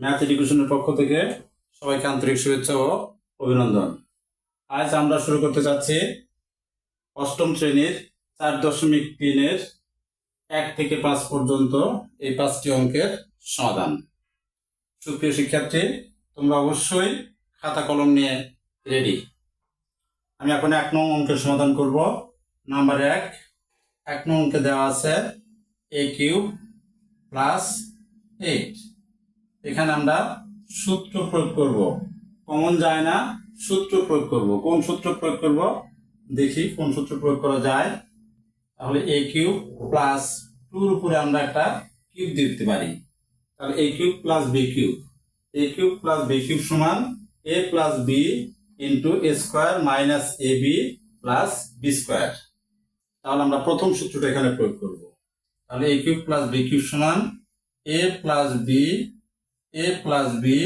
Math এডুকেশনের পক্ষ থেকে সবাইকে আন্তরিক শুভেচ্ছা ও অভিনন্দন। আজ আমরা শুরু করতে যাচ্ছি অষ্টম শ্রেণির চার দশমিক তিনের এক থেকে পাঁচ পর্যন্ত এই পাঁচটি অঙ্কের সমাধান। সুপ্রিয় শিক্ষার্থী, তোমরা অবশ্যই খাতা কলম নিয়ে রেডি। আমি এখন এক নং অঙ্কের সমাধান করব। নাম্বার এক এক নং অঙ্কে দেওয়া আছে এ কিউব প্লাস এইট। এখানে আমরা সূত্র প্রয়োগ করব। কমন যায় না, সূত্র প্রয়োগ করব। কোন সূত্র প্রয়োগ করব? দেখি কোন সূত্র প্রয়োগ করা যায়। তাহলে এ কিউব প্লাস টুর উপরে আমরা একটা কিউব দিতে পারি। তাহলে A cube plus B cube. A cube plus B cube সমান A plus B into A square minus A B plus B square তাহলে আমরা প্রথম সূত্রটা এখানে প্রয়োগ করব। তাহলে A cube plus B cube সমান A plus B A plus B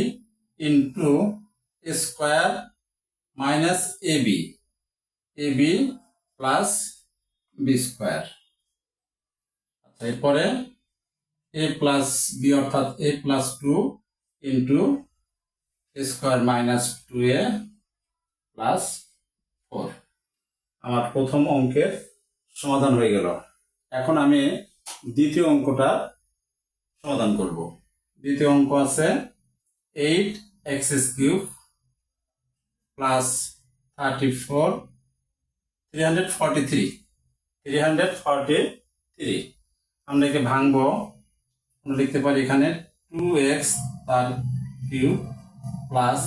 into square minus A B A B plus B square আচ্ছা এরপরে এ প্লাস বি অর্থাৎ A plus two into square minus two a plus four আমার প্রথম অঙ্কের সমাধান হয়ে গেল। এখন আমি দ্বিতীয় অঙ্কটা সমাধান করব। দ্বিতীয় অঙ্ক আছে eight x cube plus thirty four, three hundred forty three. Three hundred forty three. আমরা একে ভাঙবো। আমরা লিখতে পারি এখানে টু এক্স তার cube plus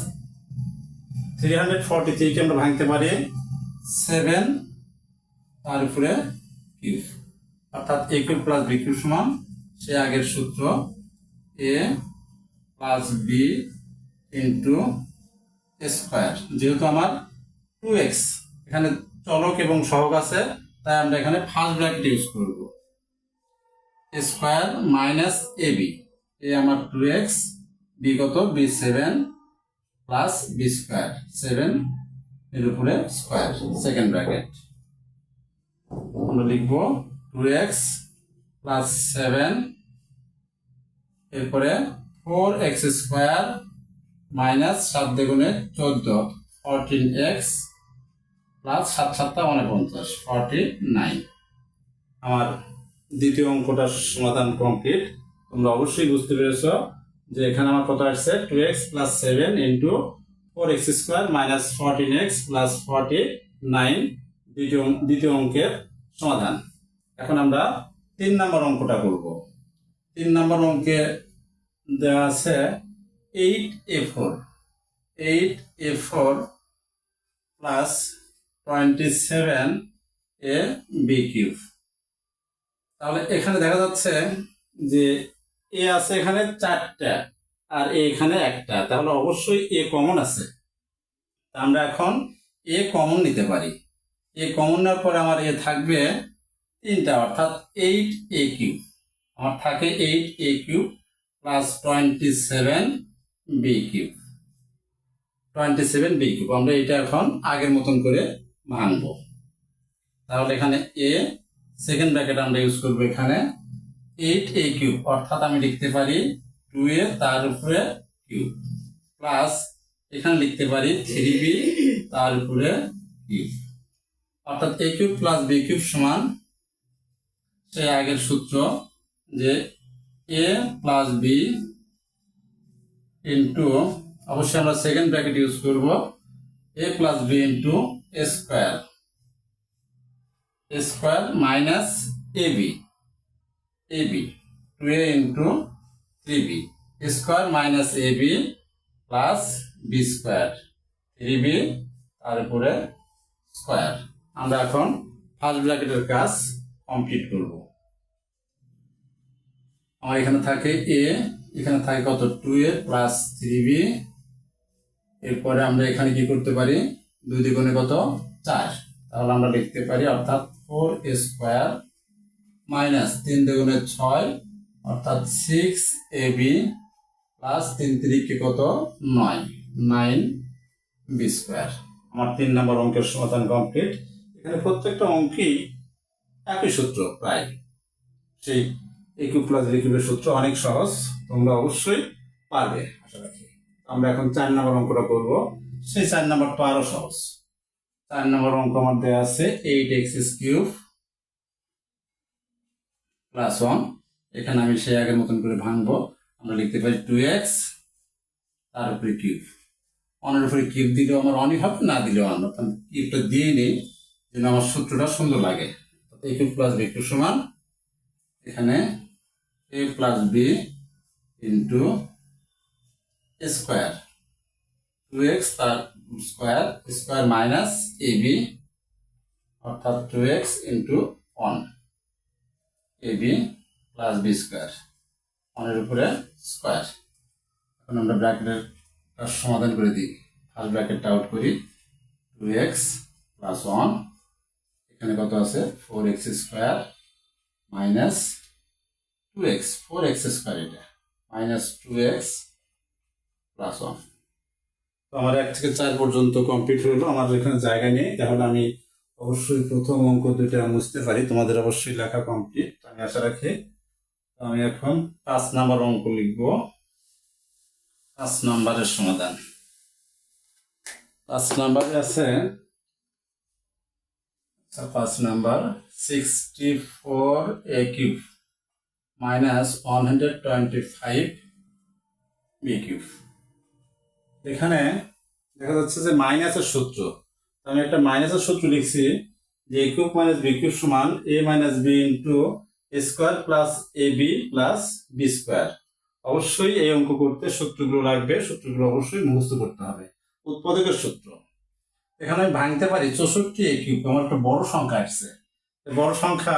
three hundred forty থ্রিকে আমরা ভাঙতে পারি সেভেন তার উপরে কিউব। অর্থাৎ a cube plus b cube সমান সে আগের সূত্র a plus b into square যেহেতু আমার টু এক্স এখানে চলক এবং সহগ আছে, তাই আমরা এখানে ফার্স্ট ব্র্যাকেট ইউজ করব। Square minus A B A আমার টু এক্স বি কত? B seven plus b square seven এর উপরে স্কোয়ার সেকেন্ড ব্র্যাকেট আমরা লিখব টু এক্স প্লাস সেভেন এরপরে ফোর এক্স স্কোয়ার মাইনাস সাত দ্বিগুণে চোদ্দ ফোরটিন এক্স প্লাস সাত সাতটা উনপঞ্চাশ ফর্টি নাইন আমার দ্বিতীয় অঙ্কটার সমাধান কমপ্লিট তোমরা অবশ্যই বুঝতে পেরেছ যে এখানে আমার কত আসছে? Two x plus seven into four x square minus fourteen x plus forty nine দ্বিতীয় দ্বিতীয় অঙ্কের সমাধান। এখন আমরা তিন নম্বর অঙ্কটা করব। তিন নম্বর অঙ্কে দেওয়া আছে eight a four eight a four plus twenty seven a b cube তাহলে এখানে দেখা যাচ্ছে যে এ আছে এখানে চারটা আর এ এখানে একটা। তাহলে অবশ্যই এ কমন আছে। আমরা এখন এ কমন নিতে পারি। এ কমন নেওয়ার পরে আমার এ থাকবে তিনটা, অর্থাৎ এইট এ কিউব আমার থাকে eight a cube plus twenty seven b cube twenty seven b cube আমরা এটা এখন আগের মতন করে ভাঙবো। তাহলে এখানে এ সেকেন্ড ব্র্যাকেট আমরা ইউজ করব এখানে এইট এ কিউব অর্থাৎ আমি লিখতে পারি টু এ তার উপরে কিউব প্লাস এখানে লিখতে পারি থ্রি বি তার উপরে কিউব অর্থাৎ a cube plus b cube সমান সে আগের সূত্র যে এ প্লাস বি ইন্টু অবশ্যই আমরা সেকেন্ড ব্র্যাকেট ইউজ করব a plus b into square square minus a b a b two a into three b square minus a b plus b square three b তার উপরে square আমরা এখন first ব্র্যাকেটের কাজ complete করব। আমার এখানে থাকে এ এখানে থাকে কত? Two a plus three b এরপরে আমরা এখানে কি করতে পারি? দুই দ্বিগুণে কত? চার। তাহলে আমরা লিখতে পারি অর্থাৎ ফোর স্কোয়ার মাইনাস তিন দ্বিগুণে ছয় অর্থাৎ সিক্স এ বি প্লাস তিন তিরিকে কত? নয়। নাইন বি স্কোয়ার আমার তিন নম্বর অঙ্কের সমাধান কমপ্লিট এখানে প্রত্যেকটা অঙ্কই একই সূত্র প্রায়। সেই এ কিউব প্লাস বি কিউবের সূত্র অনেক সহজ, তোমরা অবশ্যই পারবে, আশা রাখি। আমরা এখন চার নম্বর অঙ্কটা করব। সেই চার নম্বরটা আরও সহজ। চার নম্বর অঙ্ক আমার দেওয়া আছে eight x cube plus one এখানে আমি সেই আগের মতন করে ভাঙবো। আমরা লিখতে পারি টু এক্স তার উপরে কিউব অনের উপরে কিউব দিলেও আমার অনই হবে, না দিলেও অন অর্থাৎ কিউবটা দিয়ে নিই, যেন আমার সূত্রটা সুন্দর লাগে। A cube plus b cube সমান এখানে a plus b into square two x তার square square minus a b অর্থাৎ two x into one a b plus b square ওয়ানের উপরে স্কোয়ার এখন আমরা ব্র্যাকেটের সমাধান করে দিই। ফার্স্ট ব্র্যাকেটটা আউট করি। টু এক্স প্লাস ওয়ান এখানে কত আছে? Four x square minus two x four x square এটা। Minus two x plus one তো আমার এক থেকে চার পর্যন্ত কমপ্লিট হলো। আমার এখানে জায়গা নেই। তাহলে আমি অবশ্যই প্রথম অঙ্ক দুইটা বুঝতে পারি। তোমাদের অবশ্যই লেখা কমপ্লিট আমি আশা রাখি আমি এখন পাঁচ নাম্বার অঙ্ক লিখব। পাঁচ নাম্বারের সমাধান। পাঁচ নাম্বারে আছে পাঁচ number sixty four a cube minus one hundred twenty five b cube এখানে দেখা যাচ্ছে যে মাইনাসের সূত্র। আমি একটা মাইনাসের সূত্র লিখছি যে a cube minus b cube সমান a minus b into square plus a b plus b square অবশ্যই এই অঙ্ক করতে সূত্রগুলো লাগবে, সূত্রগুলো অবশ্যই মুখস্থ করতে হবে। উৎপাদকের সূত্র। এখানে আমি ভাঙতে পারি, চৌষট্টি এ কিউব আমার একটা বড় সংখ্যা আসছে। বড় সংখ্যা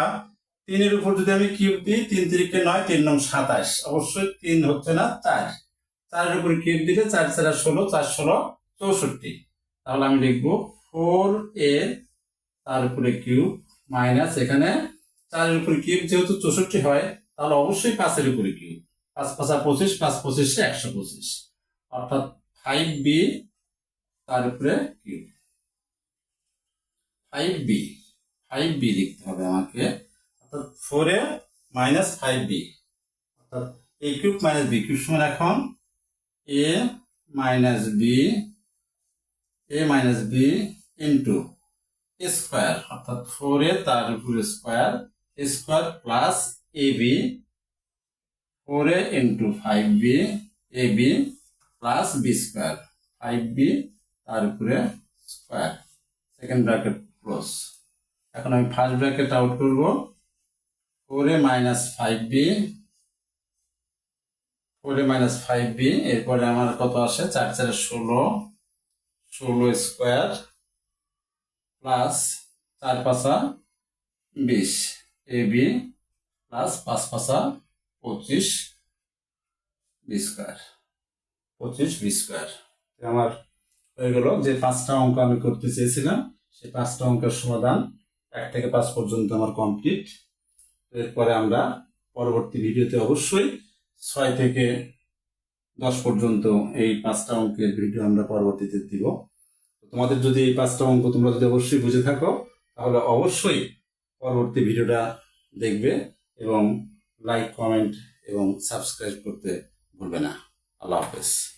তিনের উপর যদি আমি কিউব দিই, তিন তিরিকে নয়, তিন নং সাতাশ। অবশ্যই তিন হচ্ছে না, চার। চারের উপর কিউব দিলে চার চার ষোলো চার ষোলো, চৌষট্টি। তাহলে আমি লিখব ফোর এ তার উপরে কিউব মাইনাস এখানে চারের উপরে কিউব যেহেতু চৌষট্টি হয়, তাহলে অবশ্যই পাঁচের উপরে কিউব পাঁচ পাঁচা পঁচিশ, পাঁচ পঁচিশে একশো পঁচিশ। অর্থাৎ ফাইভ বি তার উপরে cube five b five b লিখতে হবে আমাকে। অর্থাৎ four a minus five b অর্থাৎ a cube minus b cube সমান এখন a minus b a minus b into square অর্থাৎ ফোর এ তার উপরে square square plus a b four a into five b a b plus b square five b তার উপরে square second bracket close. এখন আমি first bracket out করব। Four a minus five b four a minus five b এরপরে আমার কত আসে? চার চারে ষোলো। ষোলো স্কোয়ার প্লাস চার পাঁচা বিশ। এ বি প্লাস পাঁচ পাঁচা পঁচিশ বি স্কোয়ার পঁচিশ বি স্কোয়ার আমার হয়ে গেল যে পাঁচটা অঙ্ক আমি করতে চেয়েছিলাম। সেই পাঁচটা অঙ্কের সমাধান, এক থেকে পাঁচ পর্যন্ত আমার কমপ্লিট এরপরে আমরা পরবর্তী ভিডিওতে অবশ্যই ছয় থেকে দশ পর্যন্ত এই পাঁচটা অঙ্কের ভিডিও আমরা পরবর্তীতে দিব। তোমাদের যদি এই পাঁচটা অঙ্ক তোমরা যদি অবশ্যই বুঝে থাকো, তাহলে অবশ্যই পরবর্তী ভিডিওটা দেখবে এবং লাইক কমেন্ট এবং সাবস্ক্রাইব করতে ভুলবে না। আল্লাহ হাফেজ।